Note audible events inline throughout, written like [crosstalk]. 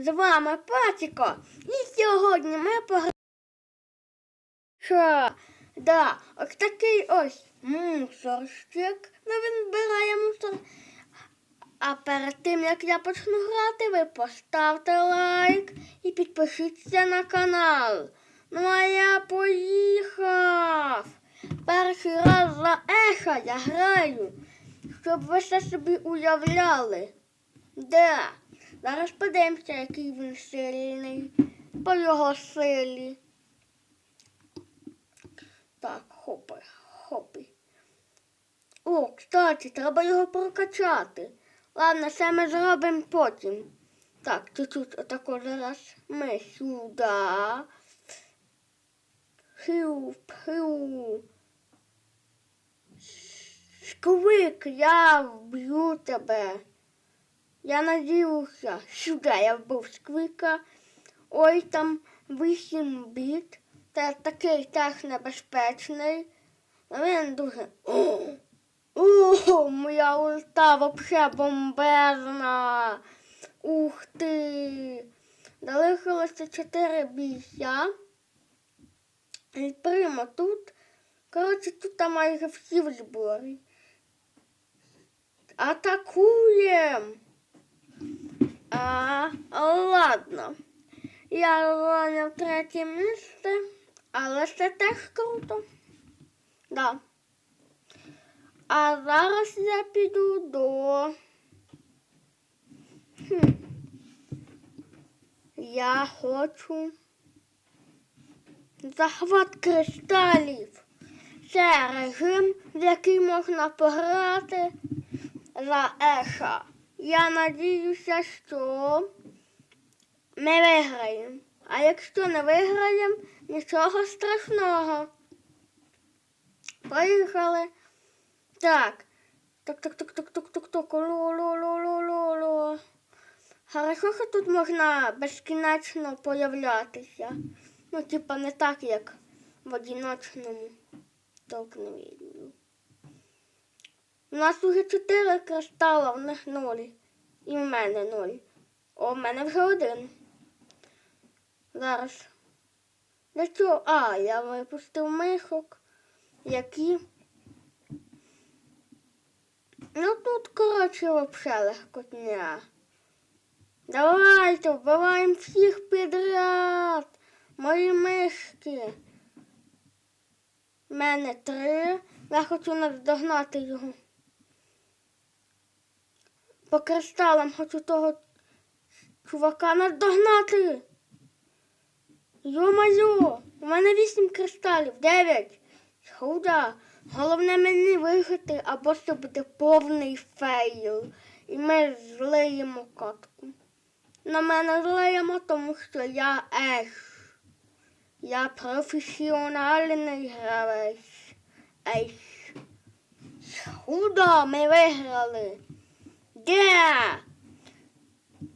З вами Патіко. І сьогодні ми пограємо. Що? Да, ось такий ось мусорщик. Ну він збирає мусор. А перед тим як я почну грати, ви поставте лайк і підпишіться на канал. Ну а я поїхав. Перший раз за еха я граю, щоб ви все собі уявляли. Де? Зараз подивимося, який він сильний. По його силі. Так, хопи, хопи. О, кстати, треба його прокачати. Ладно, це ми зробимо потім. Так, чуть-чуть отако зараз ми сюди. Хю, хю. Шквик, я вб'ю тебе. Я надіюся, сюди я вбив сквика. Ой, там 8 біт. Це такий теж небезпечний. Він дуже. О, моя ульта вообще бомбезна. Ух ти. Залишилося 4 бійця. І прямо тут. Коротше, тут майже всі в зборі. Атакуємо. А, ладно. Я зайняв третє місце, але це теж круто. Да. А зараз я піду до. Хм. Я хочу захват кристалів. Це режим, в який можна пограти за еша. Я надіюся, що ми виграємо. А якщо не виграємо, нічого страшного. Поїхали. Так. Так, так, так, так, так, так, так. Ло, ло, ло, ло, ло, ло. Хорошо, що тут можна безкінечно появлятися. Ну, типа не так, як в одиночному столкновенні. У нас уже чотири кристала, в них ноль. І в мене ноль. О, в мене вже один. Зараз. Для чого? А, я випустив мишок. Які. Ну тут, коротше, вообще легкотня. Давайте вбиваємо всіх підряд. Мої мишки. У мене три. Я хочу наздогнати його. По кристалам хочу того чувака наздогнати. Йо-майо, у мене вісім кристалів, дев'ять. Худа. Головне мені виграти, або це буде повний фейл. І ми злиємо катку. На мене злиємо, тому що я еш. Я професіональний гравець. Еш. Худа, ми виграли. Де?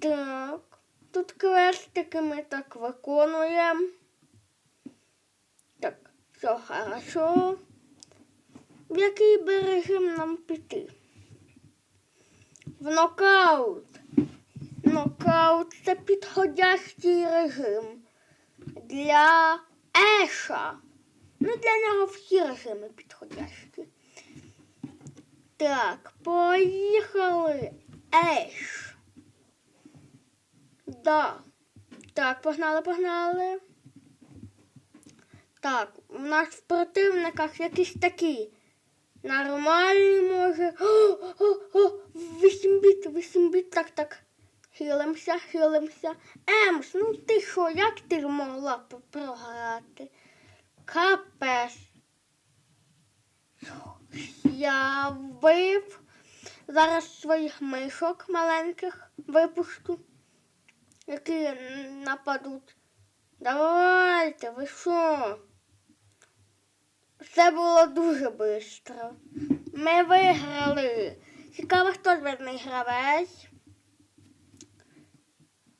Так. Тут квестики ми так виконуємо. Так, все хорошо. В який би режим нам піти? В нокаут. Нокаут це підходящий режим для Еша. Ну, для нього всі режими підходящі. Так, поїхали. Еш. Да. Так, погнали, погнали. Так, у нас в противниках якісь такі. Нормальні може. О, о, о, 8 біт, 8 біт, так, так. Хилимося, хилимося. Емс, ну ти що, як ти ж могла програти? Капець. Я вбив. Зараз своїх мишок маленьких випущу, які нападуть. Давайте, ви що? Все було дуже швидко. Ми виграли. Цікаво, хто зведений гравець.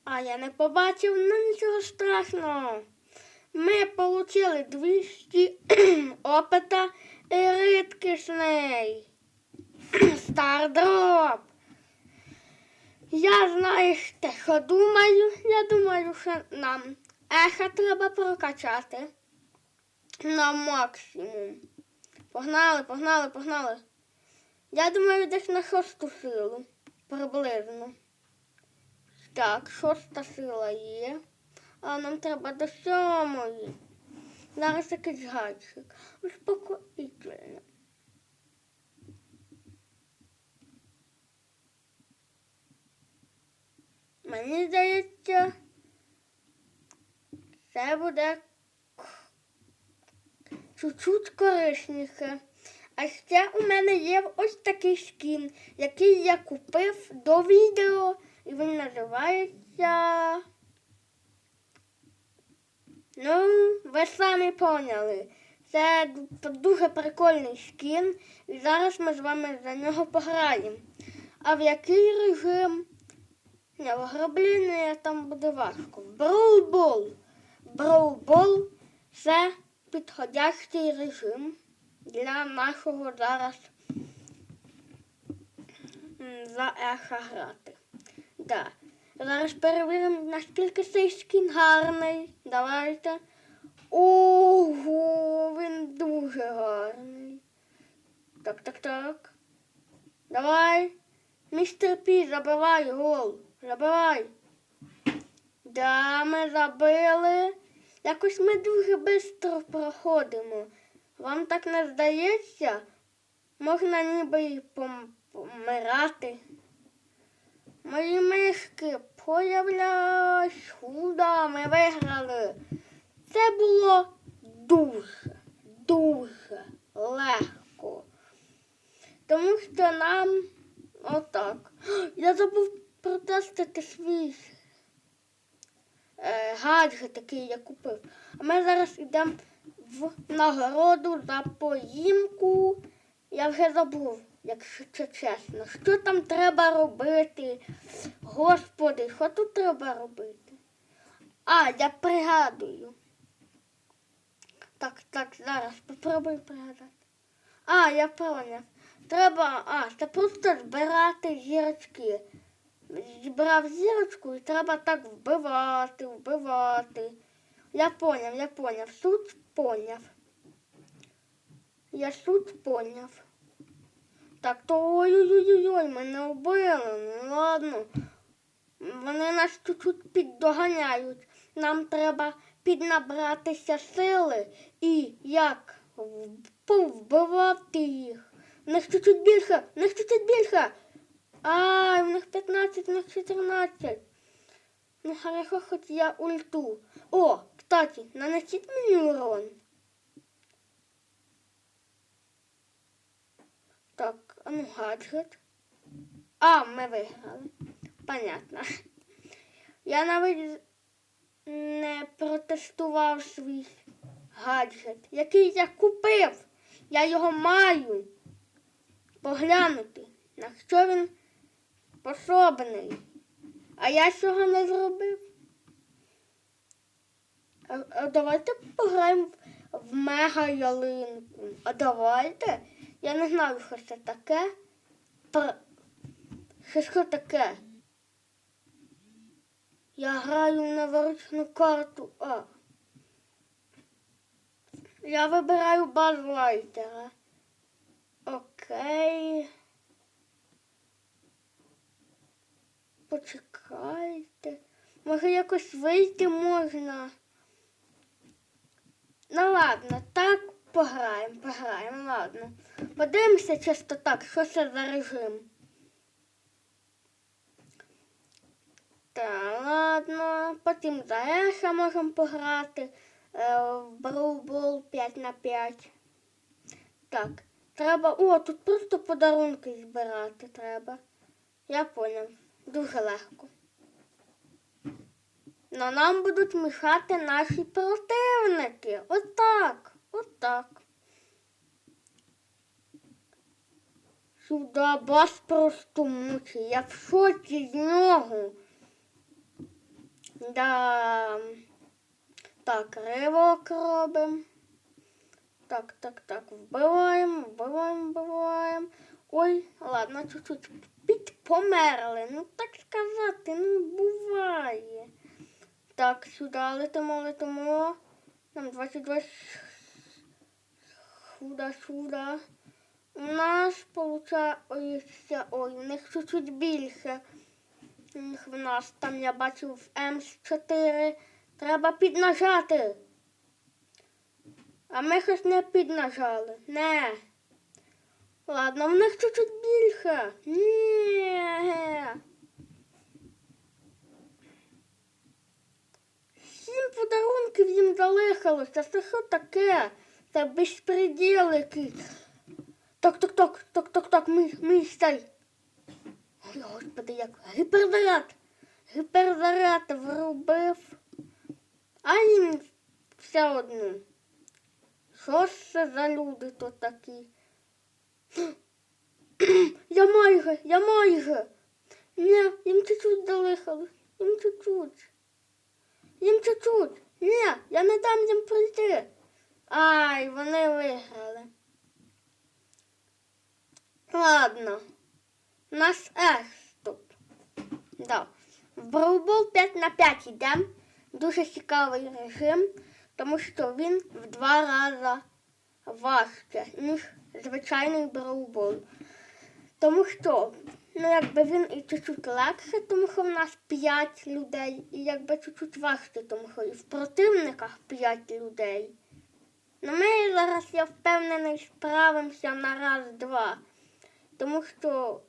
А я не побачив, ну нічого страшного. Ми отримали 200 [clears throat] опита рідкісний [clears throat] стардроп. Я те, що думаю. Я думаю, що нам еха треба прокачати на максимум. Погнали, погнали, погнали. Я думаю, десь на шосту силу. Приблизно. Так, шоста сила є. А нам треба до сьомої. Зараз якийсь гаджик. Успокоїтельно. Мені здається, це буде чуть-чуть корисніше. А ще у мене є ось такий скін, який я купив до відео, і він називається. Ну, ви самі поняли. Це дуже прикольний скін, і зараз ми з вами за нього пограємо. А в який режим? Ні, в ограблення там буде важко. Броубол. Броубол це підходящий режим для нашого зараз за еха грати. Да. Зараз перевіримо, наскільки цей скін гарний. Давайте. Ого, він дуже гарний. Так, так, так. Давай. Містер Пі, забивай гол. Забивай. Да, ми забили. Якось ми дуже швидко проходимо. Вам так не здається? Можна ніби пом- помирати. Мої мишки появлялись. Худа, ми виграли. Це було дуже, дуже легко. Тому що нам отак. [gasps] Я забув протестити свій е, гаджет, який я купив. А ми зараз йдемо в нагороду за поїмку. Я вже забув, якщо чесно. Що там треба робити? Господи, що тут треба робити? А, я пригадую. Так, так, зараз попробую пригадати. А, я поняв. Треба, а, це просто збирати зірочки. Зібрав зірочку і треба так вбивати, вбивати. Я поняв, я поняв. Суть поняв. Я суть поняв. Так, то ой-ой-ой, мене вбили. Ну ладно. Вони нас чуть-чуть піддоганяють. Нам треба піднабратися сили і як повбивати їх. В них чуть-чуть більше, в них чуть-чуть більше. А, в них 15, в них 14. Ну хорошо, хоч я ульту. О, кстати, нанесіть мені урон. Так, а ну гаджет. А, ми виграли. Понятно. Я навіть не протестував свій гаджет, який я купив. Я його маю поглянути, на що він способний. А я цього не зробив. А, а давайте пограємо в, мега ялинку. А давайте. Я не знаю, що це таке. Що таке? Я граю на виручну карту А. Я вибираю базлайтера. Окей. Почекайте. Може якось вийти можна. Ну ладно, так пограємо, пограємо, ладно. Подивимося чисто так, що це за режим. Та ладно, потім за Еша можемо пограти е, в Броубол 5 на 5. Так, треба. О, тут просто подарунки збирати треба. Я поняв. Дуже легко. Но нам будуть мішати наші противники. Отак. Отак. Сюди бас просто мучить. Я в шоці з нього. Да. Так, ривок робимо. Так, так, так, вбиваємо, вбиваємо, вбиваємо. Ой, ладно, чуть-чуть померли. Ну так сказати, ну буває. Так, сюди летимо, летимо. Нам 22 сюди, сюди. У нас виходить, ой, ой, у них чуть-чуть більше. У них в нас там я бачив в М4. Треба піднажати. А ми щось не піднажали. Не. Ладно, в них чуть-чуть більше. Ні. Сім подарунків їм залишилося. Це що таке? Це безпреділ якийсь. Так, так, так, так, так, так, мій, мій стай. Господи, як гіперзаряд. Гіперзаряд врубив. А їм все одно. Що ж це за люди тут такі? Я майже, я майже. Ні, їм чуть-чуть залишилось. Їм чуть-чуть. Їм чуть-чуть. Ні, я не дам їм пройти. Ай, вони виграли. Ладно. Нас С тут. Да. В Броубол 5 на 5 йдемо. Дуже цікавий режим, тому що він в два рази важче, ніж звичайний броубол. Тому що, ну якби він і чуть-чуть легше, тому що в нас 5 людей, і якби чуть-чуть важче, тому що і в противниках 5 людей. Ну ми зараз, я впевнений, справимося на раз-два. Тому що,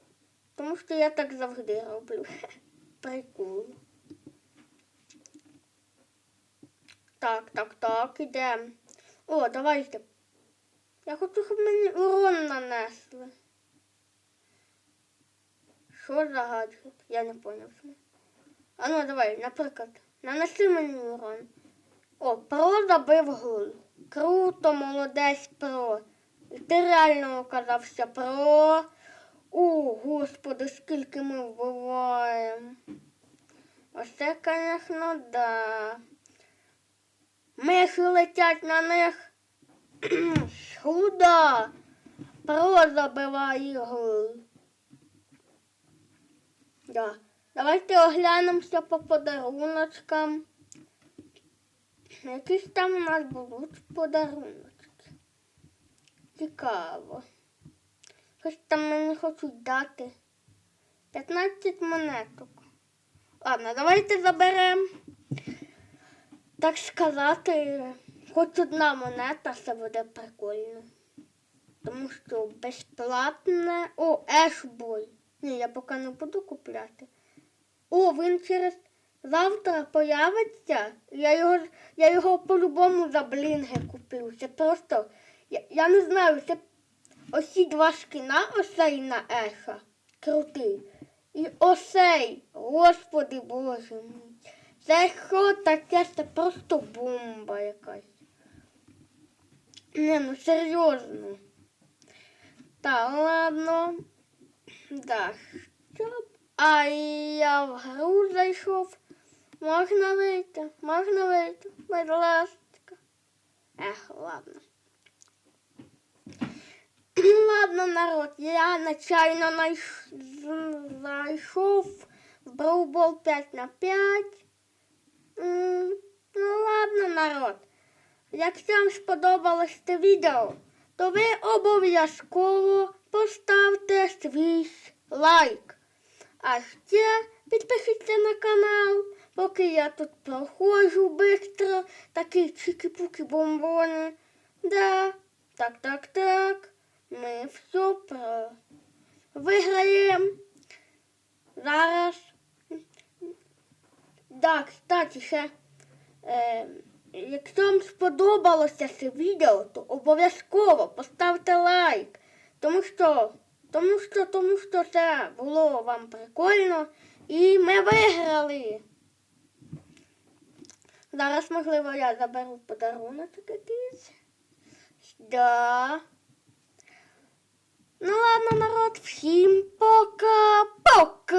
тому що я так завжди роблю. [laughs] Прикол. Так, так, так, ідемо. О, давайте. Я хочу, щоб мені урон нанесли. Що за гаджет? Я не поняв. А ну давай, наприклад, нанеси мені урон. О, про забив гол. Круто, молодець про. І ти реально оказався про. О, господи, скільки ми вбиваємо. Ось це, звісно, да. Миші летять на них. [clears throat] Худа. Про забиває гол. Да. Давайте оглянемося по подаруночкам. Якісь там у нас будуть подаруночки. Цікаво. Щось там мені хочуть дати. 15 монеток. Ладно, давайте заберемо. Так сказати, хоч одна монета, це буде прикольно. Тому що безплатне. О, ешбой. Ні, я поки не буду купляти. О, він через завтра появиться. Я його, я його по-любому за блінги куплю. Це просто. Я, я не знаю, це осі два шкіна, осей на еша. Крутий. І осей. Господи Боже мій. Це що таке? Це просто бомба якась. Не, ну серйозно. Так, ладно. Да, щоб. А я в гру зайшов. Можна вийти, можна вийти. Будь ласка. Ех, ладно. Ладно, народ, я нечайно найш... з- зайшов в Броубол 5 на 5. Ну ладно, народ. Якщо вам сподобалось це відео, то ви обов'язково поставте свій лайк. А ще підпишіться на канал, поки я тут проходжу швидко, такі чики-пуки бомбони. Да, так, так, так. Ми все про виграємо. Зараз. Да, кстати, ще. Е, якщо вам сподобалося це відео, то обов'язково поставте лайк. Тому що, тому що, тому що це було вам прикольно і ми виграли. Зараз, можливо, я заберу подарунок якийсь. Да. Ну ладно, народ, всім пока-пока!